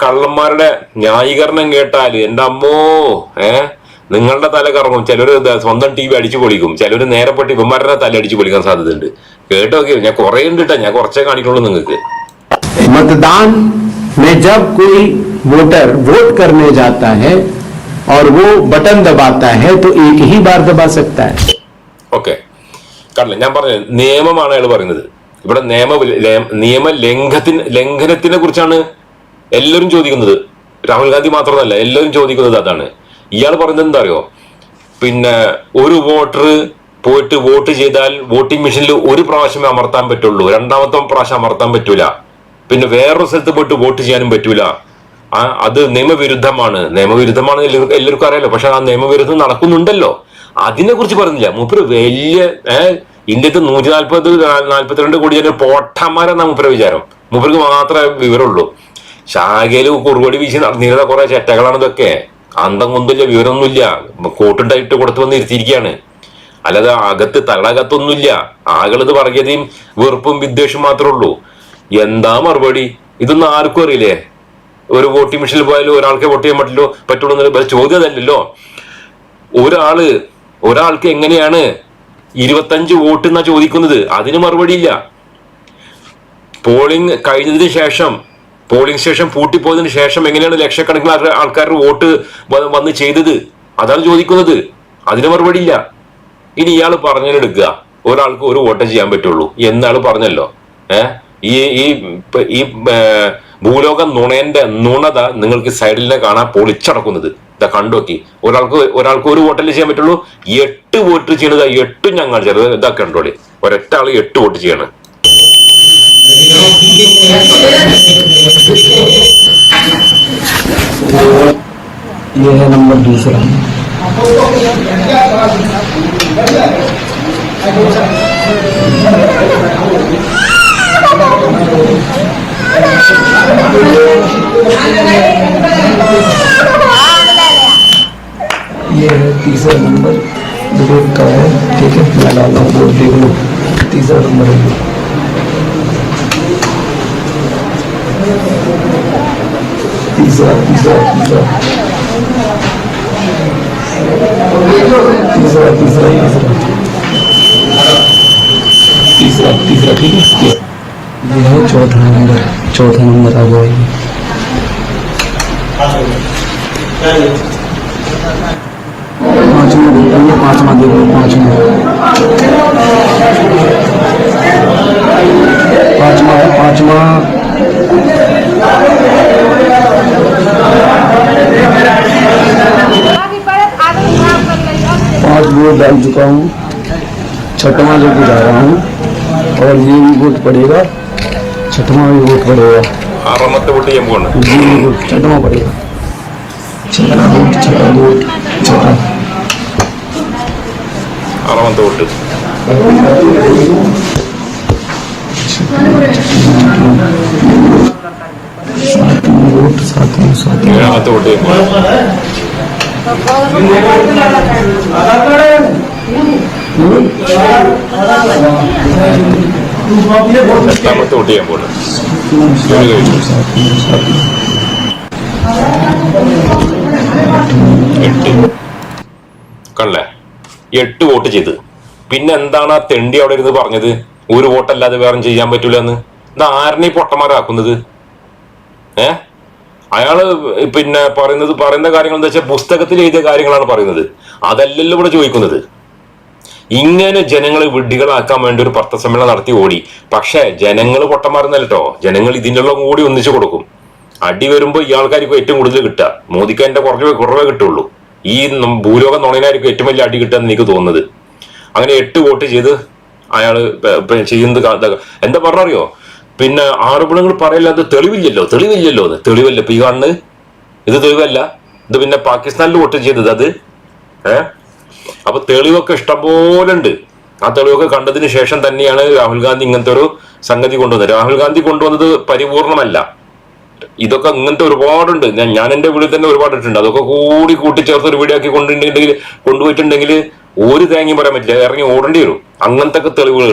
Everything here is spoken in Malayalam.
കള്ളന്മാരുടെ ന്യായീകരണം കേട്ടാൽ എന്റെ അമ്മോ ഏ നിങ്ങളുടെ തല കറങ്ങും ചിലര് ദാ സ്വന്തം ടി വി അടിച്ചു പൊളിക്കും ചിലര് നേരെപ്പെട്ട് ഇവന്മാരുടെ തല അടിച്ചു പൊളിക്കാൻ സാധ്യതയുണ്ട് കേട്ടോ ഞാൻ കുറെ ഉണ്ട് കേട്ടോ ഞാൻ കുറച്ചേ കാണിക്കുള്ളൂ നിങ്ങൾക്ക് मतदान में जब कोई वोटर वोट करने जाता है और वो बटन दबाता है तो एक ही बार दबा सकता है ഓക്കെ കണ്ടില്ല ഞാൻ പറഞ്ഞു നിയമമാണ് അയാൾ പറയുന്നത് ഇവിടെ നിയമ ലേ- നിയമ ലംഘത്തിന് ലംഘനത്തിനെ കുറിച്ചാണ് എല്ലാവരും ചോദിക്കുന്നത് രാഹുൽ ഗാന്ധി മാത്രമല്ല എല്ലാവരും ചോദിക്കുന്നത് അതാണ്. ഇയാൾ പറഞ്ഞത് എന്താ അറിയോ പിന്നെ ഒരു വോട്ടർ പോയിട്ട് വോട്ട് ചെയ്താൽ വോട്ടിംഗ് മെഷീനിൽ ഒരു പ്രാവശ്യമേ അമർത്താൻ പറ്റുള്ളൂ. രണ്ടാമത്തെ പ്രാവശ്യം അമർത്താൻ പറ്റൂല. പിന്നെ വേറൊരു സ്ഥലത്ത് പോയിട്ട് വോട്ട് ചെയ്യാനും പറ്റൂല. ആ അത് നിയമവിരുദ്ധമാണ്. നിയമവിരുദ്ധമാണ് എല്ലാവർക്കും അറിയാലോ. പക്ഷെ ആ നിയമവിരുദ്ധം നടക്കുന്നുണ്ടല്ലോ. അതിനെ കുറിച്ച് പറഞ്ഞില്ല മൂപ്പര് വലിയ ഇന്ത്യത്തെ നൂറ്റി നാൽപ്പത് നാൽപ്പത്തിരണ്ട് കോടി ജന പോട്ടന്മാരെന്നാ മൂപ്പര വിചാരം. മൂപ്പർക്ക് മാത്രമേ വിവരമുള്ളൂ. ശാഖയിൽ കുറുകടി വീശി നടന്നിരുന്ന കുറെ ചെറ്റകളാണ് ഇതൊക്കെ. അന്തം കൊണ്ടില്ല വിവരമൊന്നുമില്ല. കോട്ടുണ്ടായിട്ട് കൊടുത്തു വന്ന് ഇരുത്തിയിരിക്കുകയാണ്. അല്ലാതെ അകത്ത് തലകത്തൊന്നുമില്ല ആകളത് പറയുകയും വെറുപ്പും വിദ്വേഷം മാത്രമേ ഉള്ളൂ. എന്താ മറുപടി? ഇതൊന്നും ആർക്കും അറിയില്ലേ? ഒരു വോട്ടിംഗ് മെഷീനിൽ പോയാലും ഒരാൾക്ക് വോട്ട് ചെയ്യാൻ പറ്റില്ലോ പറ്റുള്ളൂ എന്നുള്ള ചോദ്യം അതല്ലല്ലോ. ഒരാൾ ഒരാൾക്ക് എങ്ങനെയാണ് ഇരുപത്തഞ്ച് വോട്ട് എന്നാ ചോദിക്കുന്നത്? അതിന് മറുപടിയില്ല. പോളിംഗ് കഴിഞ്ഞതിന് ശേഷം പോളിംഗ് സ്റ്റേഷൻ പൂട്ടിപ്പോയതിന് ശേഷം എങ്ങനെയാണ് ലക്ഷക്കണക്കിന് ആൾക്കാരുടെ വോട്ട് വന്ന് ചെയ്തത്? അതാണ് ചോദിക്കുന്നത്. അതിന് മറുപടിയില്ല. ഇനി ഇയാൾ പറഞ്ഞെടുക്കുക ഒരാൾക്ക് ഒരു വോട്ടേ ചെയ്യാൻ പറ്റുള്ളൂ. എന്നാൾ പറഞ്ഞല്ലോ. ഏ? ഈ ഈ ഭൂലോക നുണേന്റെ നുണത നിങ്ങൾക്ക് സൈഡിൽ നിന്ന് കാണാൻ പൊളിച്ചടക്കുന്നത്. ഇതാ കണ്ടോക്കി ഒരാൾക്ക് ഒരാൾക്ക് ഒരു വോട്ടല്ലേ ചെയ്യാൻ പറ്റുള്ളൂ? എട്ട് വോട്ട് ചെയ്യണത് എട്ടും ഞങ്ങൾ. ചെറുത് ഇതാ കണ്ടോളി. ഒരൊറ്റ ആൾ എട്ട് വോട്ട് ചെയ്യണം. ये है नंबर दूसरा। ये है तीसरा नंबर का है, ठीक है? डालता हूँ वोट देख लो। तीसरा नंबर है। तीसरा तीसरा तीसरा तीसरा ठीक है ये है चौथा नंबर चौथा नंबर आ गया ये पांचवा देखो पांचवा देखो पांचवा। रिपोर्ट डाल चुका हूँ छठवा जो गुजारा हूँ और ये भी वोट पड़ेगा छठवा भी वोट पड़ेगा। छठवा पड़ेगा। छठा वोट छठा वोट छठा എട്ടാമത്തെ കുട്ടി ഞാൻ എട്ട് എട്ട് വോട്ട് ചെയ്ത്. പിന്നെ എന്താണ് ആ തെണ്ടി അവിടെ ഇരുന്ന് പറഞ്ഞത്? ഒരു വോട്ടല്ലാതെ വേറെ ചെയ്യാൻ പറ്റൂലെന്ന്. ഇത് ആരനെ പൊട്ടന്മാരാക്കുന്നത്? ഏഹ് അയാൾ പിന്നെ പറയുന്നത് പറയുന്ന കാര്യങ്ങൾ എന്താ വെച്ചാൽ പുസ്തകത്തിൽ എഴുതിയ കാര്യങ്ങളാണ് പറയുന്നത്. അതല്ലല്ലോ ഇവിടെ ചോദിക്കുന്നത്. ഇങ്ങനെ ജനങ്ങളെ വിഡ്ഢികളാക്കാൻ വേണ്ടി ഒരു പത്രസമ്മേളനം നടത്തി ഓടി. പക്ഷേ ജനങ്ങൾ പൊട്ടന്മാരെന്നല്ലോ ജനങ്ങൾ ഇതിന്റെ കൂടി ഒന്നിച്ചു കൊടുക്കും. അടി വരുമ്പോൾ ഇയാൾക്കാർക്കും ഏറ്റവും കൂടുതൽ കിട്ടുക. മോദിക്ക് അതിന്റെ കുറഞ്ഞ കുറവേ കിട്ടുള്ളൂ. ഈ ഭൂലോക നുണയനായിരിക്കും ഏറ്റവും വലിയ അടി കിട്ടുക എന്ന് എനിക്ക് തോന്നുന്നത്. അങ്ങനെ എട്ട് വോട്ട് ചെയ്ത് അയാൾ ചെയ്യുന്നത് എന്താ പറഞ്ഞറിയോ? പിന്നെ ആരോപണങ്ങൾ പറയില്ലാത്ത തെളിവില്ലല്ലോ തെളിവില്ലല്ലോ എന്ന് തെളിവല്ല ഇപ്പൊ ഈ കാണുന്നത്? ഇത് തെളിവല്ല. ഇത് പിന്നെ പാകിസ്ഥാനിൽ വോട്ട് ചെയ്തത് അത്. ഏഹ് അപ്പൊ തെളിവൊക്കെ ഇഷ്ടംപോലെ ഉണ്ട് ആ തെളിവൊക്കെ കണ്ടതിന് ശേഷം തന്നെയാണ് രാഹുൽ ഗാന്ധി ഇങ്ങനത്തെ ഒരു സംഗതി കൊണ്ടുവന്നത്. രാഹുൽ ഗാന്ധി കൊണ്ടുവന്നത് പരിപൂർണമല്ല. ഇതൊക്കെ ഇങ്ങനത്തെ ഒരുപാടുണ്ട്. ഞാൻ ഞാൻ എന്റെ വീട്ടിൽ തന്നെ ഒരുപാട് ഇട്ടുണ്ട് അതൊക്കെ കൂടി കൂട്ടിച്ചേർത്ത് ഒരു വീഡിയോ ആക്കി കൊണ്ടുണ്ടെങ്കിൽ കൊണ്ടുപോയിട്ടുണ്ടെങ്കിൽ ഒരു തേങ്ങയും പറയാൻ പറ്റില്ല. ഇറങ്ങി ഓടേണ്ടി വരും. അങ്ങനത്തെ തെളിവുകളുണ്ട്.